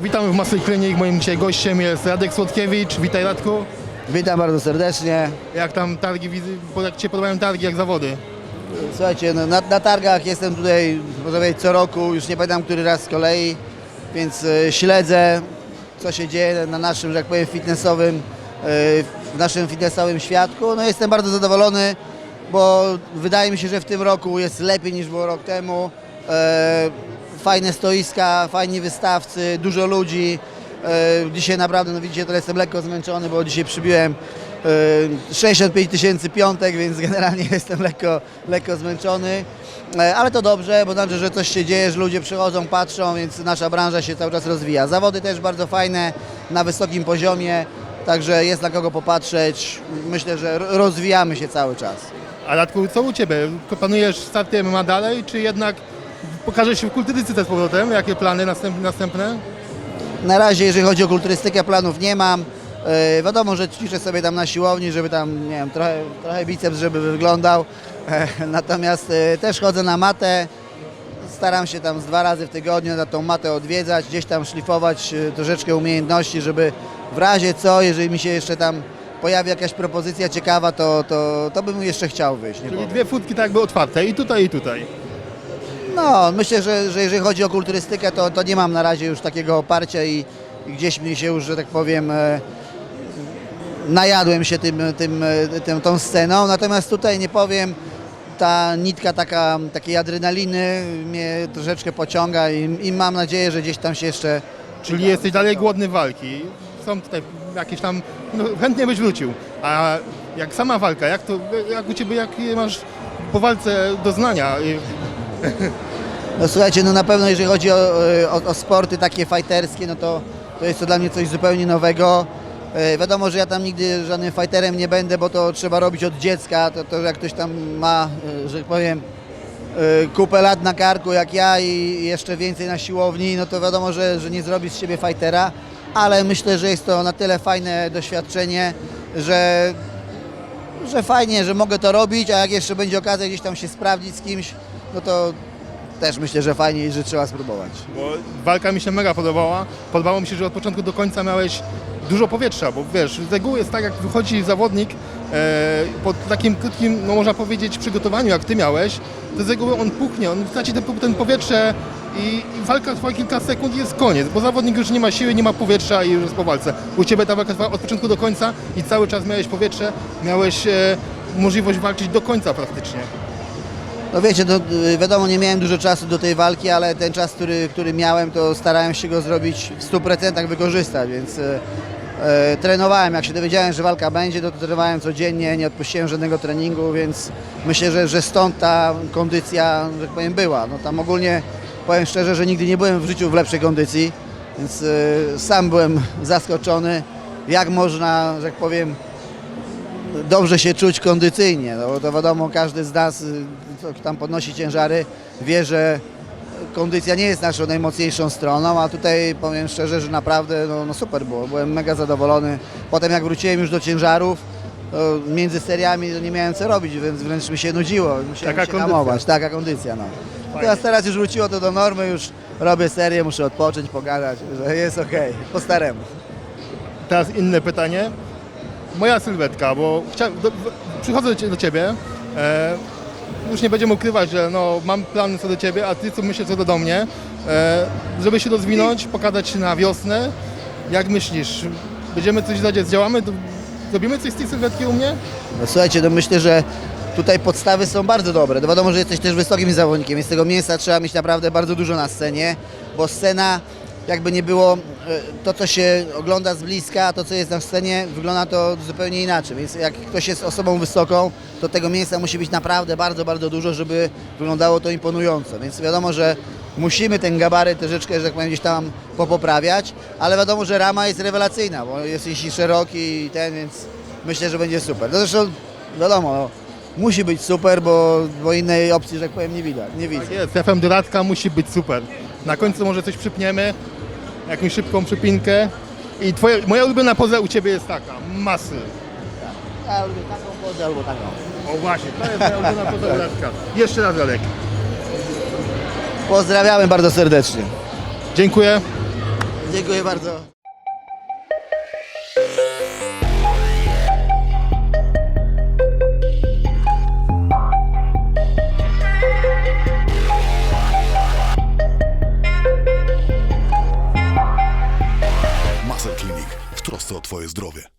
Witamy w Muscle Clinic. Moim dzisiaj gościem jest Radek Słodkiewicz. Witaj Radku. Witam bardzo serdecznie. Jak tam targi, jak Ci się podobają targi, jak zawody? Słuchajcie, no, na, na targach jestem tutaj, można powiedzieć, co roku, już nie pamiętam który raz z kolei, więc e, śledzę, co się dzieje na naszym, że tak powiem, fitnessowym, e, w naszym fitnessowym świadku. No jestem bardzo zadowolony, bo wydaje mi się, że w tym roku jest lepiej niż było rok temu. E, fajne stoiska, fajni wystawcy, dużo ludzi. E, Dzisiaj naprawdę, no widzicie, to jestem lekko zmęczony, bo dzisiaj przybiłem e, 65 tysięcy piątek, więc generalnie jestem lekko, lekko zmęczony. E, Ale to dobrze, bo znaczy, że coś się dzieje, że ludzie przychodzą, patrzą, więc nasza branża się cały czas rozwija. Zawody też bardzo fajne, na wysokim poziomie, także jest na kogo popatrzeć. Myślę, że ro- rozwijamy się cały czas. A Radku, co u Ciebie? Planujesz starty MMA dalej, czy jednak pokażesz się w kulturystyce z powrotem? Jakie plany następ, następne? Na razie, jeżeli chodzi o kulturystykę, planów nie mam. E, wiadomo, że ćwiczę sobie tam na siłowni, żeby tam, nie wiem, trochę, trochę biceps, żeby wyglądał. E, natomiast e, też chodzę na matę. Staram się tam z dwa razy w tygodniu na tą matę odwiedzać, gdzieś tam szlifować e, troszeczkę umiejętności, żeby w razie co, jeżeli mi się jeszcze tam pojawi jakaś propozycja ciekawa, to, to, to bym jeszcze chciał wyjść. Czyli powiem. dwie futki tak jakby otwarte i tutaj, i tutaj. No, myślę, że, że jeżeli chodzi o kulturystykę, to, to nie mam na razie już takiego oparcia i, i gdzieś mi się już, że tak powiem, e, najadłem się tym, tym, e, tym, tą sceną. Natomiast tutaj nie powiem, ta nitka taka, takiej adrenaliny mnie troszeczkę pociąga i, i mam nadzieję, że gdzieś tam się jeszcze... Czyli jesteś dalej głodny walki. Są tutaj jakieś tam, no, chętnie byś wrócił. A jak sama walka, jak to, jak u Ciebie, jakie masz po walce doznania? No słuchajcie, no na pewno jeżeli chodzi o, o, o sporty takie fajterskie, no to, to jest to dla mnie coś zupełnie nowego. E, wiadomo, że ja tam nigdy żadnym fighterem nie będę, bo to trzeba robić od dziecka. To, to jak ktoś tam ma, e, że tak powiem, e, kupę lat na karku jak ja i jeszcze więcej na siłowni, no to wiadomo, że, że nie zrobi z siebie fightera, ale myślę, że jest to na tyle fajne doświadczenie, że, że fajnie, że mogę to robić, a jak jeszcze będzie okazja gdzieś tam się sprawdzić z kimś, no to też myślę, że fajnie i że trzeba spróbować. Bo walka mi się mega podobała. Podobało mi się, że od początku do końca miałeś dużo powietrza, bo wiesz, z reguły jest tak, jak wychodzi zawodnik e, po takim krótkim, no można powiedzieć, przygotowaniu, jak ty miałeś, to z reguły on puchnie, on traci ten, ten powietrze i, i walka trwa kilka sekund i jest koniec, bo zawodnik już nie ma siły, nie ma powietrza i już jest po walce. U ciebie ta walka trwa od początku do końca i cały czas miałeś powietrze, miałeś e, możliwość walczyć do końca praktycznie. No wiecie, y, wiadomo, nie miałem dużo czasu do tej walki, ale ten czas, który, który miałem, to starałem się go zrobić w 100% wykorzystać, więc e, trenowałem. Jak się dowiedziałem, że walka będzie, to, to trenowałem codziennie, nie odpuściłem żadnego treningu, więc myślę, że, że stąd ta kondycja, że tak powiem, była. No tam ogólnie powiem szczerze, że nigdy nie byłem w życiu w lepszej kondycji, więc e, sam byłem zaskoczony, jak można, że tak powiem, dobrze się czuć kondycyjnie, no bo to wiadomo, każdy z nas, y, co tam podnosi ciężary, wie, że kondycja nie jest naszą najmocniejszą stroną, a tutaj powiem szczerze, że naprawdę no, no super było, byłem mega zadowolony. Potem jak wróciłem już do ciężarów, to między seriami nie miałem co robić, więc wręcz mi się nudziło, musiałem Taka się kondycja. hamować, taka kondycja, no. Teraz, teraz już wróciło to do normy, już robię serię, muszę odpocząć, pogadać, że jest okej, po staremu. Teraz inne pytanie. Moja sylwetka, bo chciałem, do, przychodzę do, do Ciebie, e, już nie będziemy ukrywać, że no, mam plany co do Ciebie, a Ty co myślisz co do mnie, e, żeby się rozwinąć, pokazać się na wiosnę. Jak myślisz, będziemy coś zadziać, zdziałamy, Do- zrobimy coś z tej sylwetki u mnie? No, słuchajcie, no myślę, że tutaj podstawy są bardzo dobre. No wiadomo, że jesteś też wysokim zawodnikiem, więc tego mięsa trzeba mieć naprawdę bardzo dużo na scenie, bo scena, jakby nie było, e, to co się ogląda z bliska, a to co jest na scenie, wygląda to zupełnie inaczej. Więc jak ktoś jest osobą wysoką, to tego mięsa musi być naprawdę bardzo, bardzo dużo, żeby wyglądało to imponująco. Więc wiadomo, że musimy ten gabaryt troszeczkę, że tak powiem, gdzieś tam popoprawiać, ale wiadomo, że rama jest rewelacyjna, bo jest jeśli szeroki i ten, więc myślę, że będzie super. No zresztą wiadomo, no, musi być super, bo, bo innej opcji, że tak powiem, nie widać, nie widzę. Jest, FM dodatka musi być super. Na końcu może coś przypniemy, jakąś szybką przypinkę. I twoje, moja ulubiona poza u Ciebie jest taka, masy. Ja lubię taką pozę albo taką. O właśnie, to jest moja ulubiona poza dodatka. Jeszcze raz Radek. Pozdrawiamy bardzo serdecznie. Dziękuję. Dziękuję bardzo. Twoje zdrowie.